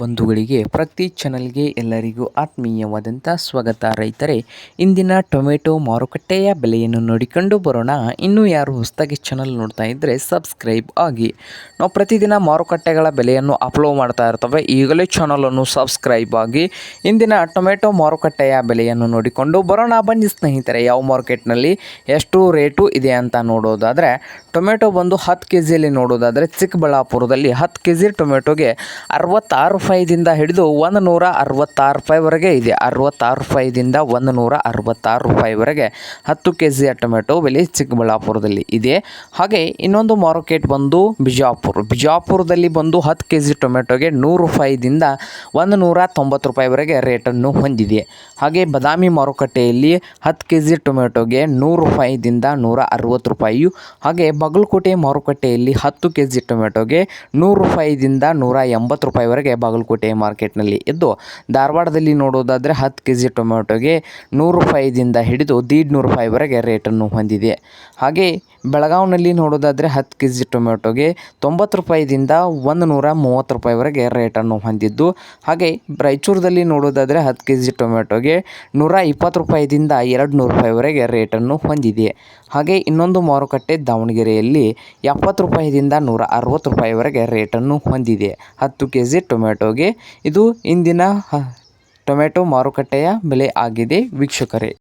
ಬಂಧುಗಳಿಗೆ ಪ್ರತಿ ಚಾನಲ್ಗೆ ಎಲ್ಲರಿಗೂ ಆತ್ಮೀಯವಾದಂಥ ಸ್ವಾಗತ. ರೈತರೇ, ಇಂದಿನ ಟೊಮೆಟೊ ಮಾರುಕಟ್ಟೆಯ ಬೆಲೆಯನ್ನು ನೋಡಿಕೊಂಡು ಬರೋಣ. ಇನ್ನೂ ಯಾರು ಹೊಸದಾಗಿ ಚಾನಲ್ ನೋಡ್ತಾ ಇದ್ದರೆ ಸಬ್ಸ್ಕ್ರೈಬ್ ಆಗಿ. ನಾವು ಪ್ರತಿದಿನ ಮಾರುಕಟ್ಟೆಗಳ ಬೆಲೆಯನ್ನು ಅಪ್ಲೋಡ್ ಮಾಡ್ತಾ ಇರ್ತವೆ. ಈಗಲೇ ಚಾನಲನ್ನು ಸಬ್ಸ್ಕ್ರೈಬ್ ಆಗಿ. ಇಂದಿನ ಟೊಮೆಟೊ ಮಾರುಕಟ್ಟೆಯ ಬೆಲೆಯನ್ನು ನೋಡಿಕೊಂಡು ಬರೋಣ. ಬನ್ನಿ ಸ್ನೇಹಿತರೆ, ಯಾವ ಮಾರ್ಕೆಟ್ನಲ್ಲಿ ಎಷ್ಟು ರೇಟು ಇದೆ ಅಂತ ನೋಡೋದಾದರೆ, ಟೊಮೆಟೊ ಬಂದು ಹತ್ತು ಕೆ ಜಿಯಲ್ಲಿ ನೋಡೋದಾದರೆ ಚಿಕ್ಕಬಳ್ಳಾಪುರದಲ್ಲಿ ಹತ್ತು ಕೆ ಜಿ ಟೊಮೆಟೊಗೆ ಅರವತ್ತಾರು ರೂಪಾಯಿದಿಂದ ಹಿಡಿದು ಒಂದು ನೂರ ಅರವತ್ತಾರು ರೂಪಾಯಿವರೆಗೆ ಇದೆ. ಅರವತ್ತಾರು ರೂಪಾಯಿದಿಂದ ಒಂದು ನೂರ ಅರವತ್ತಾರು ರೂಪಾಯಿವರೆಗೆ ಹತ್ತು ಕೆ ಜಿಯ ಟೊಮೆಟೊ ಬೆಲೆ ಚಿಕ್ಕಬಳ್ಳಾಪುರದಲ್ಲಿ ಇದೆ. ಹಾಗೆ ಇನ್ನೊಂದು ಮಾರ್ಕೆಟ್ ಬಂದು ಬಿಜಾಪುರ. ಬಿಜಾಪುರದಲ್ಲಿ ಬಂದು ಹತ್ತು ಕೆ ಜಿ ಟೊಮೆಟೊಗೆ ನೂರು ರೂಪಾಯಿದಿಂದ ಒಂದು ನೂರ ತೊಂಬತ್ತು ರೂಪಾಯಿವರೆಗೆ ರೇಟನ್ನು ಹೊಂದಿದೆ. ಹಾಗೆ ಬದಾಮಿ ಮಾರುಕಟ್ಟೆಯಲ್ಲಿ ಹತ್ತು ಕೆ ಜಿ ಟೊಮೆಟೊಗೆ ನೂರು ರೂಪಾಯಿದಿಂದ ನೂರ ಅರವತ್ತು ರೂಪಾಯಿಯು, ಹಾಗೆ ಬಾಗಲಕೋಟೆ ಮಾರುಕಟ್ಟೆಯಲ್ಲಿ ಹತ್ತು ಕೆ ಜಿ ಟೊಮೆಟೊಗೆ ನೂರು ರೂಪಾಯಿದಿಂದ ನೂರ ಎಂಬತ್ತು ರೂಪಾಯಿವರೆಗೆ ಬಾಗಲಕೋಟೆ ಮಾರ್ಕೆಟ್ನಲ್ಲಿ ಇದ್ದು, ಧಾರವಾಡದಲ್ಲಿ ನೋಡೋದಾದರೆ ಹತ್ತು ಕೆ ಜಿ ಟೊಮೆಟೊಗೆ ನೂರು ರೂಪಾಯಿದಿಂದ ಹಿಡಿದು ದೀಡ್ ನೂರು ರೂಪಾಯಿವರೆಗೆ ರೇಟನ್ನು ಹೊಂದಿದೆ. ಹಾಗೆ ಬೆಳಗಾವಿನಲ್ಲಿ ನೋಡೋದಾದರೆ ಹತ್ತು ಕೆ ಜಿ ಟೊಮೆಟೊಗೆ ತೊಂಬತ್ತು ರೂಪಾಯಿದಿಂದ ಒಂದು ನೂರ ಮೂವತ್ತು ರೂಪಾಯಿವರೆಗೆ ರೇಟನ್ನು ಹೊಂದಿದ್ದು. ಹಾಗೆ ರಾಯಚೂರದಲ್ಲಿ ನೋಡೋದಾದರೆ ಹತ್ತು ಕೆ ಜಿ ಟೊಮೆಟೊಗೆ ನೂರ ಇಪ್ಪತ್ತು ರೂಪಾಯಿದಿಂದ ಎರಡು ನೂರು ರೂಪಾಯಿವರೆಗೆ ರೇಟನ್ನು ಹೊಂದಿದೆ. ಹಾಗೆ ಇನ್ನೊಂದು ಮಾರುಕಟ್ಟೆ ದಾವಣಗೆರೆಯಲ್ಲಿ ಎಪ್ಪತ್ತು ರೂಪಾಯಿದಿಂದ ನೂರ ಅರವತ್ತು ರೂಪಾಯಿವರೆಗೆ ರೇಟನ್ನು ಹೊಂದಿದೆ. ಹತ್ತು ಕೆ ಜಿ ಟೊಮೆಟೊಗೆ ಇದು ಇಂದಿನ ಟೊಮೆಟೊ ಮಾರುಕಟ್ಟೆಯ ಬೆಲೆ ಆಗಿದೆ, ವೀಕ್ಷಕರೇ.